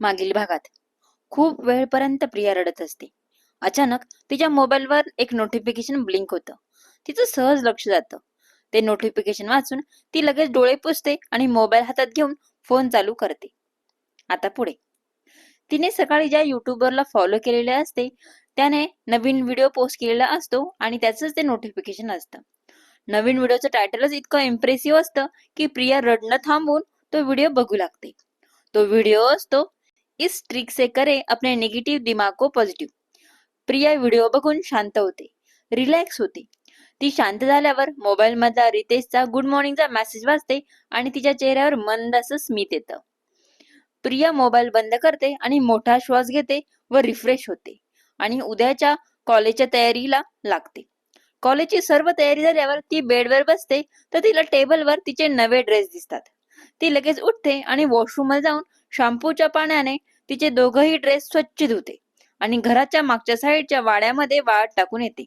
मागील भागात. खूप वेळपर्यंत प्रिया रडत असते. अचानक तिच्या मोबाईलवर एक नोटिफिकेशन ब्लिंक होतं. तिचं सहज लक्ष जातं. ते नोटिफिकेशन वाचून ती लगेच डोळे पुसते आणि मोबाईल हातात घेऊन फोन चालू करते. आता पुढे. तिने सकाळी ज्या युट्यूबरला फॉलो केलेले असते त्याने नवीन व्हिडिओ पोस्ट केलेला असतो आणि त्याचंच ते नोटिफिकेशन असतं. नवीन व्हिडिओचं टायटलच इतकं इम्प्रेसिव्ह असतं की प्रिया रडणं थांबवून तो व्हिडिओ बघू लागते. तो व्हिडिओ असतो इस ट्रिक से करे अपने निगेटिव्ह दिमाग को पॉझिटिव्ह प्रिया व्हिडिओ बघून शांत होते. रिलॅक्स होते. ती शांत झाल्यावर मोबाईल मधला रितेशचा गुड मॉर्निंगचा मेसेज वाचते आणि तिच्या चेहऱ्यावर मंद असं स्मित येतं. प्रिया मोबाईल बंद करते आणि मोठा श्वास घेते व रिफ्रेश होते आणि उद्याच्या कॉलेजच्या तयारीला लागते. कॉलेजची सर्व तयारी झाल्यावर ती बेडवर बसते तर तिला टेबलवर तिचे नवे ड्रेस दिसतात. ती लगेच उठते आणि वॉशरूमला जाऊन शॅम्पूच्या पाण्याने तिचे दोघही ड्रेस स्वच्छ धुते आणि घराच्या मागच्या साईडच्या वाड्यामध्ये वाळत टाकून येते.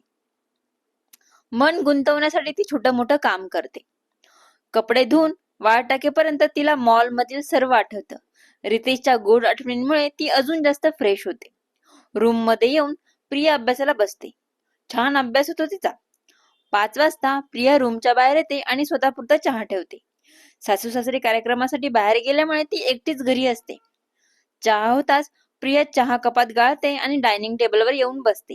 मन गुंतवण्यासाठी ती छोट मोठं काम करते. कपडे धुवून वाळ टाकेपर्यंत तिला मॉल मधील सर्व आठवतं. रितेशच्या गोड आठवणींमुळे ती अजून जास्त फ्रेश होते. रूममध्ये येऊन प्रिया अभ्यासाला बसते. छान अभ्यास होतो तिचा. पाच वाजता प्रिया रूमच्या बाहेर येते आणि स्वतःपुरता चहा ठेवते. सासू सासरे कार्यक्रमासाठी बाहेर गेल्यामुळे ती एकटीच घरी असते. चहा होताच. प्रिया चहा कपात गाळते आणि डायनिंग टेबलवर येऊन बसते.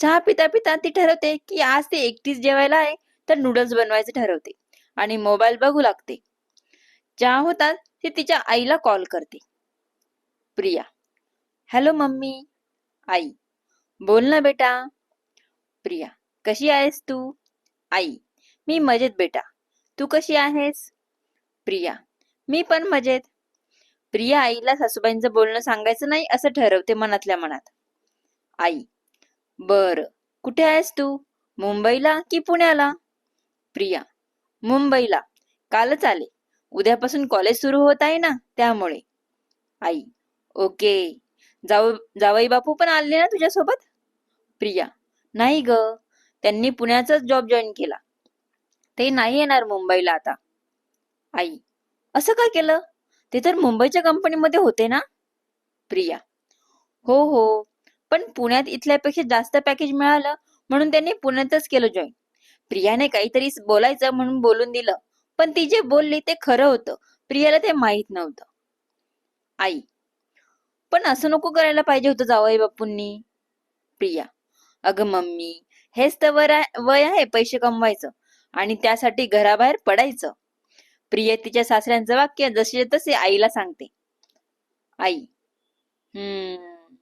चहा पिता पिता ती ठरवते की आज ती एकटीच जेवायला आहे तर नूडल्स बनवायचे ठरवते आणि मोबाईल बघू लागते. चहा होताच ती तिच्या आईला कॉल करते. Priya hello mummy. आई. बोल ना बेटा. प्रिया कशी आहेस तू? आई मी मजेत बेटा. तू कशी आहेस? प्रिया मी पण मजेत. प्रिया आईला सासूबाईंचं बोलणं सांगायचं नाही असं ठरवते मनातल्या मनात. आई बर कुठे आहेस तू? मुंबईला की पुण्याला? प्रिया मुंबईला. कालच आले. उद्यापासून कॉलेज सुरू होत आहे ना त्यामुळे. आई ओके. जाऊ जावई बापू पण आले ना तुझ्यासोबत? प्रिया नाही ग. त्यांनी पुण्याचाच जॉब जॉईन केला. ते नाही येणार मुंबईला आता. आई असं काय केलं? ते तर मुंबईच्या कंपनीमध्ये होते ना? प्रिया. हो हो. पण पुण्यात इथल्यापेक्षा जास्त पॅकेज मिळालं म्हणून त्यांनी पुण्यातच केलं जॉईन प्रियाने काहीतरी बोलायचं म्हणून बोलून दिलं. पण ती जे बोलली ते खरं होतं. प्रियाला ते माहीत नव्हतं. आई पण असं नको करायला पाहिजे होतं जावई बापूंनी. प्रिया अगं मम्मी हेच तर वय आहे पैसे कमवायचं आणि त्यासाठी घराबाहेर पडायचं. प्रिया तिच्या सासऱ्यांचं वाक्य जसे तसे आईला सांगते आई हम्म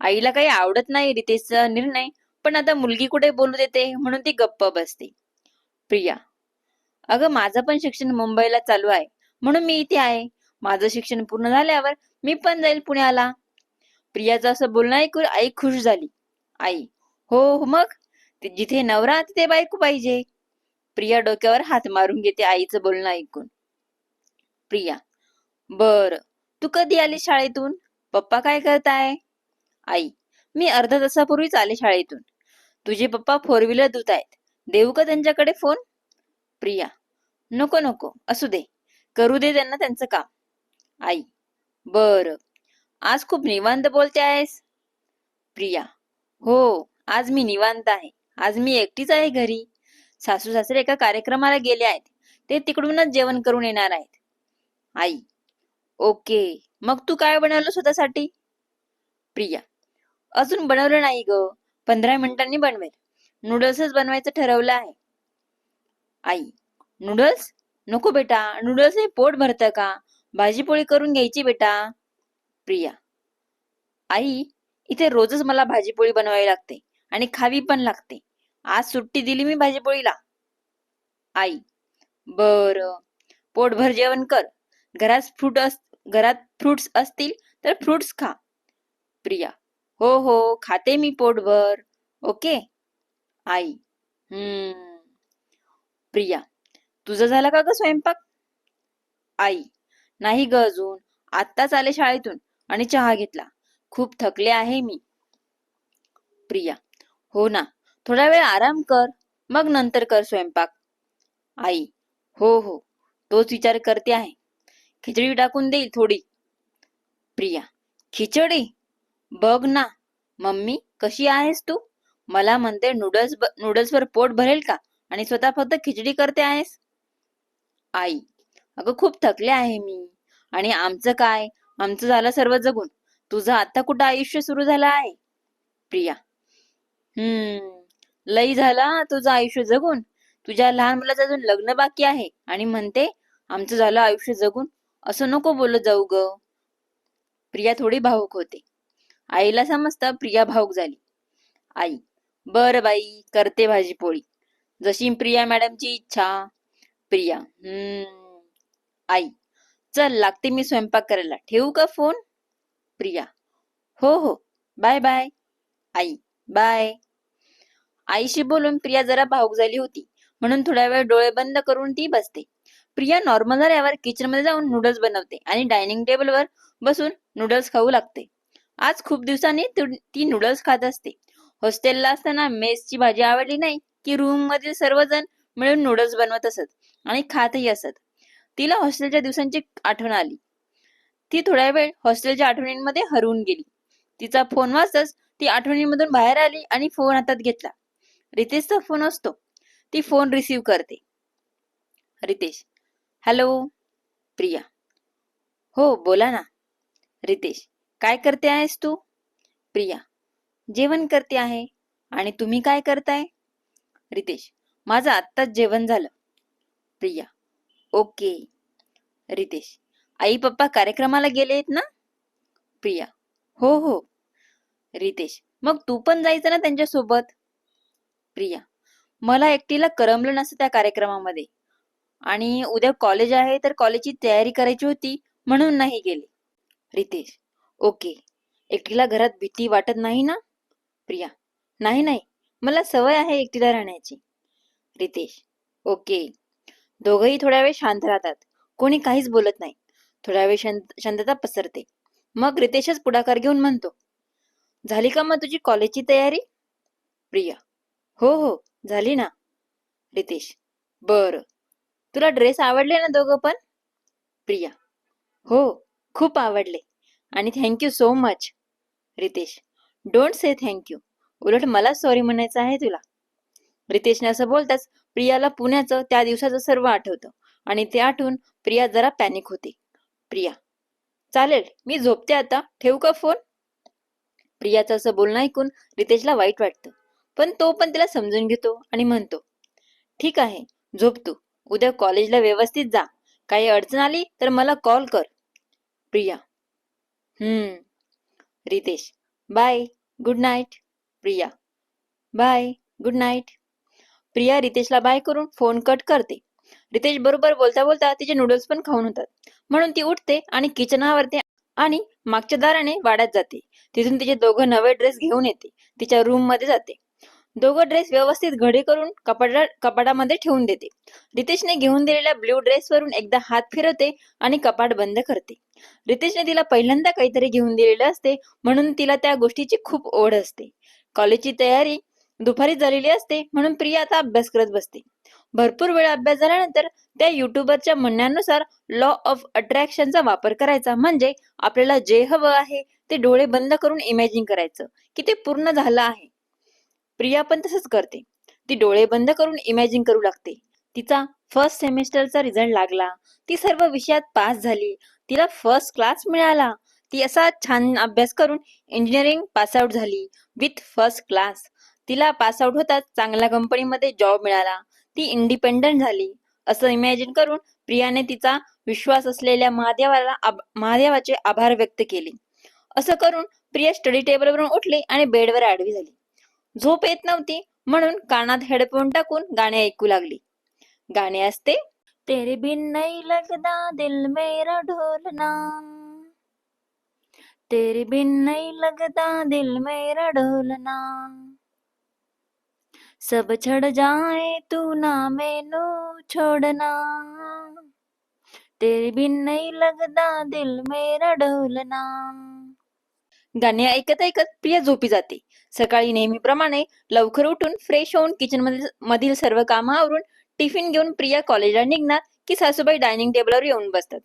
आईला काही आवडत नाही रितेशचा निर्णय पण आता मुलगी कुठे बोलू देते म्हणून ती गप्प बसते प्रिया अगं माझं पण शिक्षण मुंबईला चालू आहे म्हणून मी इथे आहे माझं शिक्षण पूर्ण झाल्यावर मी पण जाईल पुण्याला प्रियाचं असं बोलणं ऐकून आई खुश झाली आई हो हो मग जिथे नवरा तिथे बायको पाहिजे प्रिया डोक्यावर हात मारून घेते आईचं बोलणं ऐकून. प्रिया बर तू कधी आली शाळेतून? पप्पा काय करताय? आई मी अर्धा तासापूर्वीच आले शाळेतून. तुझे पप्पा फोर व्हीलर धुत आहेत. देऊ का त्यांच्याकडे फोन? प्रिया नको नको असू दे. करू दे त्यांना त्यांचं काम. आई बर आज खूप निवांत बोलते आहेस? प्रिया हो आज मी निवांत आहे. आज मी एकटीच आहे घरी. सासू सासरे एका कार्यक्रमाला गेले आहेत. ते तिकडूनच जेवण करून येणार आहेत. आई. ओके. मग तू काय बनवलं स्वतःसाठी? प्रिया. अजून बनवलं नाही ग. पंधरा मिनिटांनी बनवेल. नूडल्सच बनवायचं ठरवलं आहे. आई. नूडल्स? नको बेटा. नूडल्सने पोट भरतं का? भाजीपोळी करून घ्यायची बेटा. प्रिया. आई इथे रोजच मला भाजीपोळी बनवावी लागते आणि खावी पण लागते. आज सुट्टी दिली मी भाजीपोळीला. आई बर. पोटभर जेवण कर. घरात फ्रूट अस घरात फ्रुट्स असतील तर फ्रुट्स खा. प्रिया हो हो खाते मी पोटभर. ओके? आई हम्म. प्रिया तुझं झाला का ग स्वयंपाक? आई नाही ग अजून. आत्ताच आले शाळेतून आणि चहा घेतला. खूप थकले आहे मी. प्रिया हो ना. थोडा वेळ आराम कर मग नंतर कर स्वयंपाक. आई हो हो तोच विचार करते आहे. खिचडी टाकून देईल थोडी. प्रिया खिचडी? बघ ना मम्मी कशी आहेस तू? मला म्हणते नूडल्स नूडल्सवर पोट भरेल का? आणि स्वतः फक्त खिचडी करते आहेस? आई अगं खूप थकले आहे मी. आणि आमचं काय? आमचं झालं सर्व जगून. तुझं आता कुठं आयुष्य सुरू झालं आहे? प्रिया हम्म. लई झाला तुझं आयुष्य जगून. तुझ्या लहान मुलाचं अजून लग्न बाकी आहे. आणि म्हणते आमचं झालं आयुष्य जगून. असं नको बोलत जाऊ ग. प्रिया थोडी भावूक होते. आईला समजतं प्रिया भावुक झाली. आई बर बाई करते भाजी पोळी जशी प्रिया मॅडमची इच्छा. प्रिया हम्म. आई चल लागते मी स्वयंपाक करायला. ठेवू का फोन? प्रिया हो हो. Bye bye. आई बाय. आईशी बोलून प्रिया जरा भाऊक झाली होती. म्हणून थोड्या वेळ डोळे बंद करून ती बसते. प्रिया नॉर्मल झाल्यावर किचनमध्ये जाऊन नूडल्स बनवते आणि डायनिंग टेबलवर बसून नूडल्स खाऊ लागते. आज खूप दिवसांनी ती नूडल्स खात असते. हॉस्टेलला असताना मेसची भाजी आवडली नाही की रूम मधील सर्वजण मिळून नूडल्स बनवत असत आणि खातही असत. तिला हॉस्टेलच्या दिवसांची आठवण आली. ती थोड्या वेळ हॉस्टेलच्या आठवणींमध्ये हरवून गेली. तिचा फोन वाचताच ती आठवणींमधून बाहेर आली आणि फोन हातात घेतला. रितेशचा फोन असतो. ती फोन रिसीव करते. रितेश हॅलो प्रिया. हो बोला ना. रितेश काय करते आहेस तू? प्रिया जेवण करते आहे. आणि तुम्ही काय करताय? रितेश माझं आत्ताच जेवण झालं. प्रिया ओके. रितेश आई पप्पा कार्यक्रमाला गेले आहेत ना? प्रिया हो हो. रितेश मग तू पण जायचं ना त्यांच्यासोबत? प्रिया. मला एकटीला करमलं नसतं त्या कार्यक्रमामध्ये. आणि उद्या कॉलेज आहे तर कॉलेजची तयारी करायची होती म्हणून नाही गेले. रितेश ओके. एकटीला घरात भीती वाटत नाही ना? प्रिया नाही नाही. मला सवय आहे एकटीला राहण्याची. रितेश ओके. दोघही थोड्या वेळ शांत राहतात. कोणी काहीच बोलत नाही. थोड्या वेळ शांत शांतता पसरते. मग रितेशच पुढाकार घेऊन म्हणतो झाली का मग तुझी कॉलेजची तयारी? प्रिया हो हो. झाली ना? रितेश. बर. तुला ड्रेस आवडले ना दोघं पण? प्रिया. हो खूप आवडले. आणि thank you so much Ritesh. Don't say thank you उलट मला सॉरी म्हणायचं आहे तुला. रितेशने असं बोलताच प्रियाला पुण्याचं त्या दिवसाचं सर्व आठवतं. आणि ते आठवून प्रिया जरा पॅनिक होते. प्रिया. चालेल मी झोपते आता. ठेवू का फोन प्रियाचं असं बोलणं ऐकून रितेशला वाईट वाटतं. पण तो पण तिला समजून घेतो आणि म्हणतो ठीक आहे झोप तू. उद्या कॉलेजला व्यवस्थित जा. काही अडचण आली तर मला कॉल कर. Priya. Hmm. Ritesh. Bye. Good night. Priya. Bye. Good night. Priya रितेशला bye करून फोन कट करते. रितेश बरोबर बोलता बोलता तिचे नूडल्स पण खाऊन होतात. म्हणून ती उठते आणि किचनावरती आणि मागच्या दाराने वाड्यात जाते. तिथून तिचे दोघं नवे ड्रेस घेऊन येते. तिच्या रूममध्ये जाते. दोघं ड्रेस व्यवस्थित घडी करून कपाडा कपाटामध्ये ठेवून देते. रितेशने घेऊन दिलेल्या ब्ल्यू ड्रेसवरून एकदा हात फिरवते आणि कपाट बंद करते. रितेशने तिला पहिल्यांदा काहीतरी घेऊन दिलेलं असते म्हणून तिला त्या गोष्टीची खूप ओढ असते. कॉलेजची तयारी दुपारी झालेली असते म्हणून प्रिया आता अभ्यास करत बसते. भरपूर वेळ अभ्यास झाल्यानंतर त्या युट्यूबरच्या म्हणण्यानुसार लॉ ऑफ अट्रॅक्शनचा वापर करायचा. म्हणजे आपल्याला जे हवं आहे ते डोळे बंद करून इमॅजिन करायचं की ते पूर्ण झालं आहे. प्रिया पण तसंच करते. ती डोळे बंद करून इमॅजिन करू लागते. तिचा फर्स्ट सेमिस्टरचा रिझल्ट लागला. ती सर्व विषयात पास झाली. तिला फर्स्ट क्लास मिळाला. ती असा छान अभ्यास करून इंजिनिअरिंग पासआउट झाली. विथ फर्स्ट क्लास तिला पासआउट होताच चांगल्या कंपनीमध्ये जॉब मिळाला. ती इंडिपेंडंट झाली. असं इमॅजिन करून प्रियाने तिचा विश्वास असलेल्या महादेवाला महादेवाचे आभार व्यक्त केले. असं करून प्रिया स्टडी टेबलवरून उठली आणि बेडवर आडवी झाली. झोप येत नव्हती म्हणून कानात हेडफोन टाकून गाणे ऐकू लागली. गाणे असते तेरे बिन नाही लगदा दिल मेरा ढोलना. तेरे बिन नाही लगदा दिल मेरा ढोलना. सब छड़ जाए तू ना मेनू छोड़ना. तेरे बिन नहीं लगदा दिल मेरा ढोलना. गाणे ऐकत ऐकत प्रिया झोपी जाते. सकाळी नेहमीप्रमाणे लवकर उठून फ्रेश होऊन किचन मधील मधील सर्व कामं आवरून टिफिन घेऊन प्रिया कॉलेजला निघणार की सासूबाई डायनिंग टेबलवर येऊन बसतात.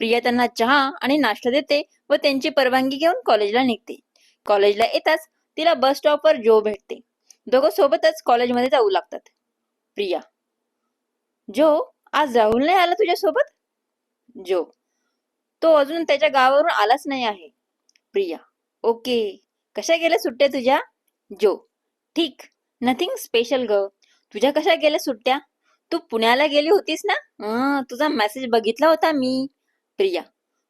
प्रिया त्यांना चहा आणि नाश्ता देते व त्यांची परवानगी घेऊन कॉलेजला निघते. कॉलेजला येताच तिला बस स्टॉपवर जो भेटते. दोघं सोबतच कॉलेजमध्ये जाऊ लागतात. प्रिया जो आज राहुल नाही आला तुझ्या सोबत जो तो अजून त्याच्या गावावरून आलाच नाही आहे. प्रिया ओके. कशा गेल्या सुट्ट्या तुझ्या? जो. ठीक. नथिंग स्पेशल ग तुझ्या कशा गेल्या सुट्ट्या? तू पुण्याला गेली होतीस ना? तुझा मेसेज बघितला होता मी. प्रिया.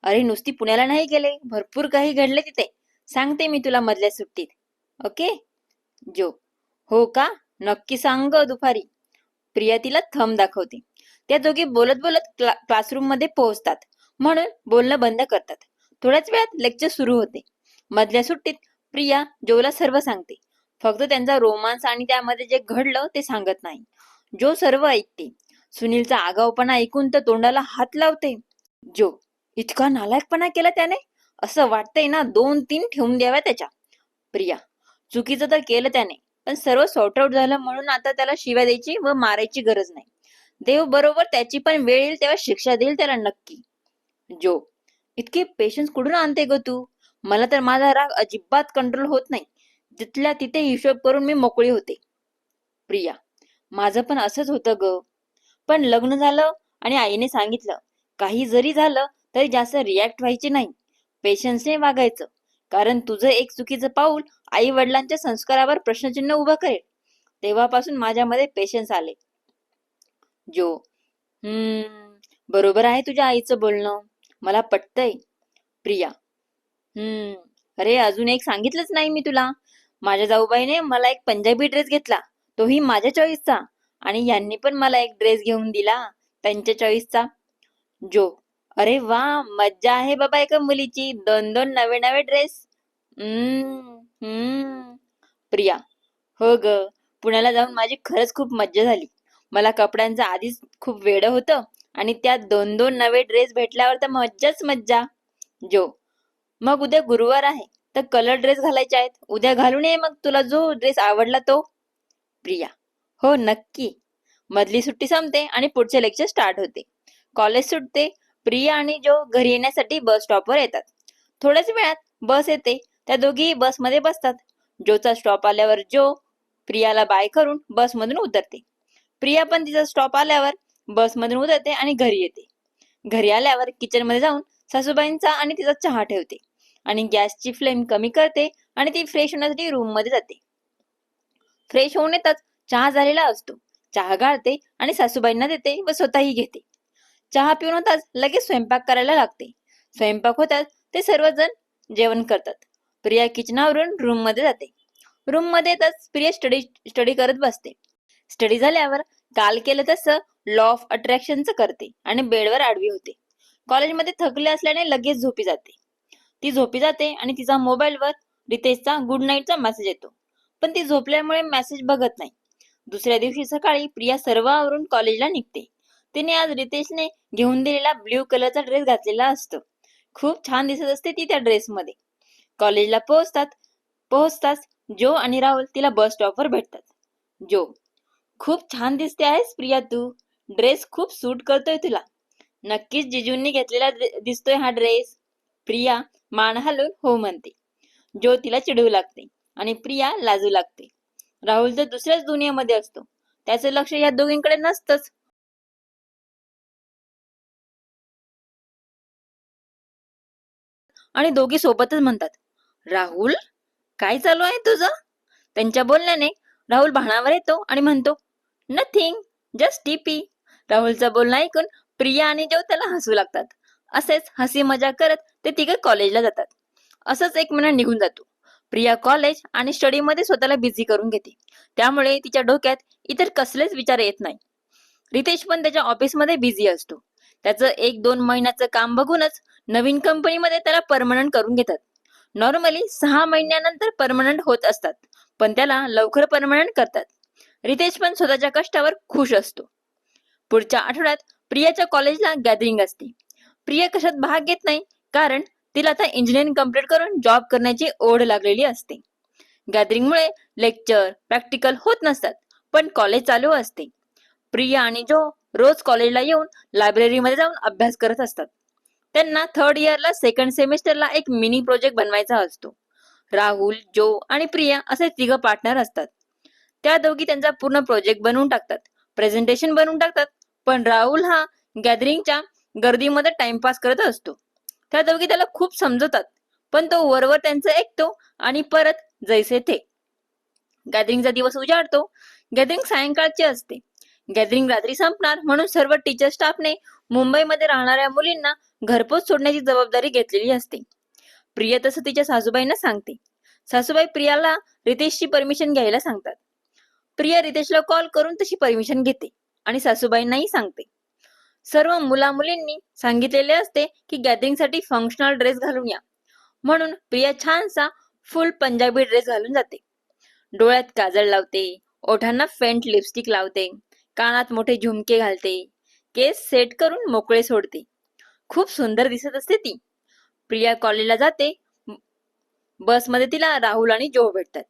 अरे नुसती पुण्याला नाही गेले. भरपूर काही घडले तिथे. सांगते मी तुला मधल्या सुट्टीत. ओके? जो. हो का? नक्की सांग ग दुपारी. प्रिया तिला थंब दाखवते. त्या दोघी बोलत बोलत क्ला क्लासरूममध्ये पोहोचतात. म्हणून बोलणं बंद करतात. थोड्याच वेळात लेक्चर सुरू होते. मधल्या सुट्टीत प्रिया जोला सर्व सांगते. फक्त त्यांचा रोमांस आणि त्यामध्ये जे घडलं ते सांगत नाही. जो सर्व ऐकते. सुनीलचा आगाऊपणा ऐकून तर तोंडाला हात लावते. जो इतका नालायकपणा केला त्याने? असं वाटतंय ना दोन तीन ठेवून द्याव्या त्याच्या. प्रिया चुकीचं तर केलं त्याने पण सर्व सॉर्ट आउट झालं म्हणून आता त्याला शिव्या द्यायची व मारायची गरज नाही. देव बरोबर त्याची पण वेळ येईल तेव्हा शिक्षा देईल त्याला नक्की. जो इतके पेशन्स कुठून आणते ग तू? मला तर माझा राग अजिबात कंट्रोल होत नाही. तिथल्या तिथे हिशोब करून मी मोकळी होते. प्रिया माझं पण असंच होतं ग. पण लग्न झालं आणि आईने सांगितलं काही जरी झालं तरी जास्त रिॲक्ट व्हायचे नाही. पेशन्सने वागायचं. कारण तुझं एक चुकीचं पाऊल आई वडिलांच्या संस्कारावर प्रश्नचिन्ह उभं करेल. तेव्हापासून माझ्यामध्ये पेशन्स आले. जो हम्म बरोबर आहे तुझ्या आईचं बोलणं. मला पटतंय. प्रिया हम्म. अरे अजून एक सांगितलंच नाही मी तुला. माझ्या जाऊबाईने मला एक पंजाबी ड्रेस घेतला. तोही माझ्या चॉईसचा आणि यांनी पण मला एक ड्रेस घेऊन दिला. त्यांच्या चॉईसचा जो. अरे वा मज्जा आहे बाबा एका मुलीची. दोन दोन नवे नवे ड्रेस हम्म हम्म. प्रिया. हो ग. पुण्याला जाऊन माझी खरंच खूप मज्जा झाली. मला कपड्यांचं आधीच खूप वेड होतं. आणि त्यात दोन दोन नवे ड्रेस भेटल्यावर तर मज्जाच मज्जा. जो. मग उद्या गुरुवार आहे. तर कलर ड्रेस घालायचे आहेत. उद्या घालून ये मग. तुला जो ड्रेस आवडला तो. प्रिया. हो नक्की. मधली सुट्टी संपते आणि पुढचे लेक्चर स्टार्ट होते. कॉलेज सुटते. प्रिया आणि जो घरी येण्यासाठी बस स्टॉपवर येतात. थोड्याच वेळात बस येते. त्या दोघी बसमध्ये बसतात. जोचा स्टॉप आल्यावर जो प्रियाला बाय करून बसमधून उतरते. प्रिया पण तिचा स्टॉप आल्यावर बसमधून उतरते आणि घरी येते. घरी आल्यावर किचनमध्ये जाऊन सासूबाईंचा आणि तिचा चहा ठेवते. आणि गॅसची फ्लेम कमी करते आणि ती फ्रेश होण्यासाठी रूममध्ये जाते. फ्रेश होऊन येताच चहा झालेला असतो. चहा गाळते आणि सासूबाईंना देते व स्वतःही घेते. चहा पिऊन होताच लगेच स्वयंपाक करायला लागते. स्वयंपाक होताच ते सर्वजण जेवण करतात. प्रिया किचनावरून रूममध्ये जाते. रूममध्ये येताच प्रिया स्टडी स्टडी करत बसते. स्टडी झाल्यावर काल केलं तसं लॉ ऑफ अट्रॅक्शनचं करते आणि बेडवर आडवी होते. कॉलेजमध्ये थकले असल्याने लगेच झोपी जाते. ती झोपी जाते आणि तिचा मोबाईलवर रितेशचा गुड नाईटचा मेसेज येतो. पण ती झोपल्यामुळे मेसेज बघत नाही. दुसऱ्या दिवशी सकाळी प्रिया सर्व आवरून कॉलेजला निघते. तिने आज रितेशने घेऊन दिलेला ब्ल्यू कलरचा ड्रेस घातलेला असतो. खूप छान दिसत असते ती त्या ड्रेसमध्ये कॉलेजला पोहोचतात पोहोचताच जो आणि राहुल तिला बस स्टॉपवर भेटतात. जो खूप छान दिसते आहेस प्रिया तू. ड्रेस खूप सूट करतोय तुला. नक्कीच जिजूंनी घेतलेला दिसतोय हा ड्रेस प्रिया मान हलून हो म्हणते. जो तिला चिडवू लागते आणि प्रिया लाजू लागते. राहुल तर दुसऱ्याच दुनियेमध्ये असतो. त्याचं लक्ष या दोघींकडे नसतंच. आणि दोघी सोबतच म्हणतात राहुल काय चालू आहे तुझं? त्यांच्या बोलण्याने राहुल भाणावर येतो आणि म्हणतो नथिंग जस्ट टीपी राहुलचं बोलणं ऐकून प्रिया आणि जो त्याला हसू लागतात. असेच हसी मजा करत ते तिघे कॉलेजला जातात. असंच एक महिना निघून जातो. प्रिया कॉलेज आणि स्टडीमध्ये स्वतःला बिझी करून घेते. त्यामुळे तिच्या डोक्यात इतर कसलेच विचार येत नाही. रितेश पण त्याच्या ऑफिसमध्ये बिझी असतो. त्याचं एक दोन महिन्याचं काम बघूनच नवीन कंपनीमध्ये त्याला परमनंट करून घेतात. नॉर्मली सहा महिन्यानंतर परमनंट होत असतात पण त्याला लवकर परमनंट करतात. रितेश पण स्वतःच्या कष्टावर खुश असतो. पुढच्या आठवड्यात प्रियाच्या कॉलेजला गॅदरिंग असते. प्रिया कशात भाग घेत नाही? कारण तिला आता इंजिनिअरिंग कंप्लीट करून जॉब करण्याची ओढ लागलेली असते. गॅदरिंगमुळे लेक्चर प्रॅक्टिकल होत नसतात पण कॉलेज चालू असते. प्रिया आणि जो रोज कॉलेजला येऊन लायब्ररीमध्ये जाऊन अभ्यास करत असतात. त्यांना थर्ड इयरला सेकंड सेमिस्टरला एक मिनी प्रोजेक्ट बनवायचा असतो. राहुल जो आणि प्रिया असे तिघ पार्टनर असतात. त्या दोघी त्यांचा पूर्ण प्रोजेक्ट बनवून टाकतात. प्रेझेंटेशन बनवून टाकतात. पण राहुल हा गॅदरिंगच्या गर्दीमध्ये टाइमपास करत असतो. त्या दोघी त्याला खूप समजवतात पण तो वरवर त्यांचं ऐकतो आणि परत जैसे ते गॅदरिंगचा दिवस उजाडतो. गॅदरिंग सायंकाळची असते. गॅदरिंग रात्री संपणार म्हणून सर्व टीचर स्टाफने मुंबईमध्ये राहणाऱ्या मुलींना घरपोच सोडण्याची जबाबदारी घेतलेली असते. प्रिया तसं तिच्या सासूबाईंना सांगते. सासूबाई प्रियाला रितेशची परमिशन घ्यायला सांगतात. प्रिया रितेशला कॉल करून तशी परमिशन घेते आणि सासूबाईंनाही सांगते. सर्व मुलामुलींनी सांगितलेले असते की गॅदरिंगसाठी फंक्शनल ड्रेस घालून या. म्हणून प्रिया छानसा फुल पंजाबी ड्रेस घालून जाते. डोळ्यात काजळ लावते ओठांना फेंट लिपस्टिक लावते कानात मोठे झुमके घालते केस सेट करून मोकळे सोडते. खूप सुंदर दिसत असते ती. प्रिया कॉलेजला जाते बसमध्ये तिला राहुल आणि जो भेटतात.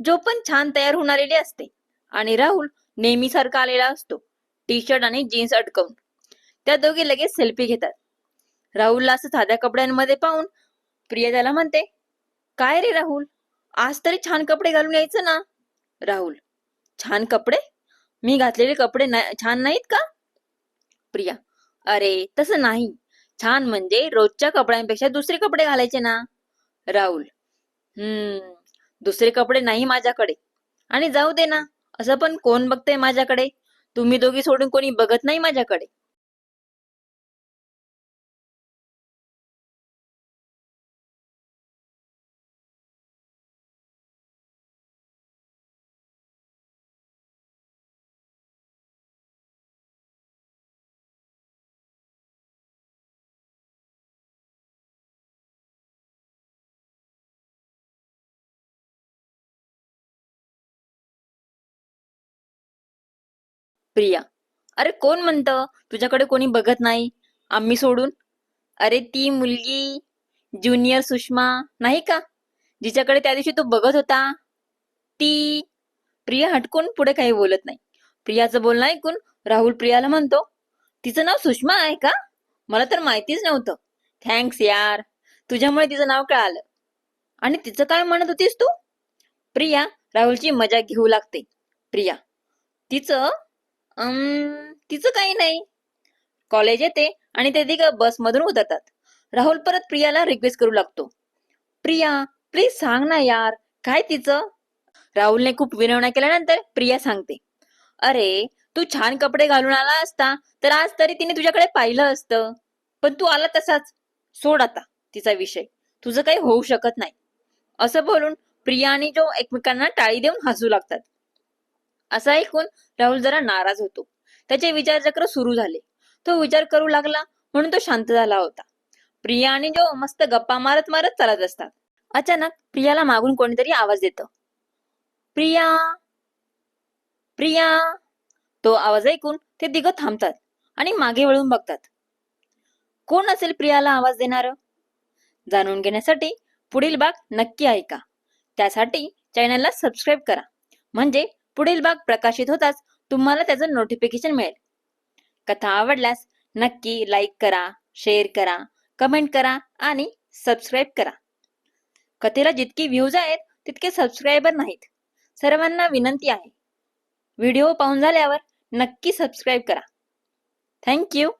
जो पण छान तयार होऊन आलेली असते. आणि राहुल नेहमीसारखा आलेला असतो. टी शर्ट आणि जीन्स अडकवून त्या दोघे लगेच सेल्फी घेतात. राहुलला असं साध्या कपड्यांमध्ये पाहून प्रिया त्याला म्हणते काय रे राहुल? आज तरी छान कपडे घालून यायचं ना? राहुल छान कपडे? मी घातलेले कपडे ना- छान नाहीत का? प्रिया अरे तसं नाही. छान म्हणजे रोजच्या कपड्यांपेक्षा दुसरे कपडे घालायचे ना. राहुल हम्म दुसरे कपडे नाही माझ्याकडे. आणि जाऊ दे ना असं पण कोण बघतंय माझ्याकडे? तुम्ही दोघी सोडून कोणी बघत नाही माझ्याकडे. प्रिया. अरे कोण म्हणतं? तुझ्याकडे कोणी बघत नाही? आम्ही सोडून? अरे ती मुलगी ज्युनियर सुषमा नाही का? जिच्याकडे त्या दिवशी तू बघत होता ती प्रिया हटकून पुढे काही बोलत नाही. प्रियाचं बोलणं ऐकून राहुल प्रियाला म्हणतो तिचं नाव सुषमा आहे का? मला तर माहितीच नव्हतं. थँक्स यार. तुझ्यामुळे तिचं नाव कळालं. आणि तिचं काय म्हणत होतीस तू? प्रिया राहुलची मजा घेऊ लागते. प्रिया. तिचं अं, तिचं काही नाही. कॉलेज येते आणि ते तिघं बसमधून उतरतात. राहुल परत प्रियाला रिक्वेस्ट करू लागतो. प्रिया प्लीज सांग ना यार काय तिचं? राहुलने खूप विनवण्या केल्यानंतर प्रिया सांगते. अरे तू छान कपडे घालून आला असता तर आज तरी तिने तुझ्याकडे पाहिलं असतं. पण तू आला तसाच. सोड आता तिचा विषय. तुझं काही होऊ शकत नाही. असं बोलून प्रिया आणि जो एकमेकांना टाळी देऊन हसू लागतात. असं ऐकून राहुल जरा नाराज होतो. त्याचे विचारचक्र सुरू झाले. तो विचार करू लागला म्हणून तो शांत झाला होता. प्रिया आणि जो मस्त गप्पा मारत मारत चालत असतात. अचानक प्रियाला मागून कोणीतरी आवाज देत. प्रिया! प्रिया! तो आवाज ऐकून ते तिघं थांबतात आणि मागे वळून बघतात. कोण असेल प्रियाला आवाज देणार? जाणून घेण्यासाठी पुढील भाग नक्की ऐका. त्यासाठी चॅनलला सबस्क्राईब करा. म्हणजे पुढील भाग प्रकाशित होताच तुम्हाला त्याचं नोटिफिकेशन मिळेल. कथा आवडल्यास नक्की लाईक करा शेअर करा कमेंट करा आणि सबस्क्राईब करा. कथेला जितकी व्ह्यूज आहेत तितके सबस्क्रायबर नाहीत. सर्वांना विनंती आहे. व्हिडिओ पाहून झाल्यावर नक्की सबस्क्राईब करा. थँक्यू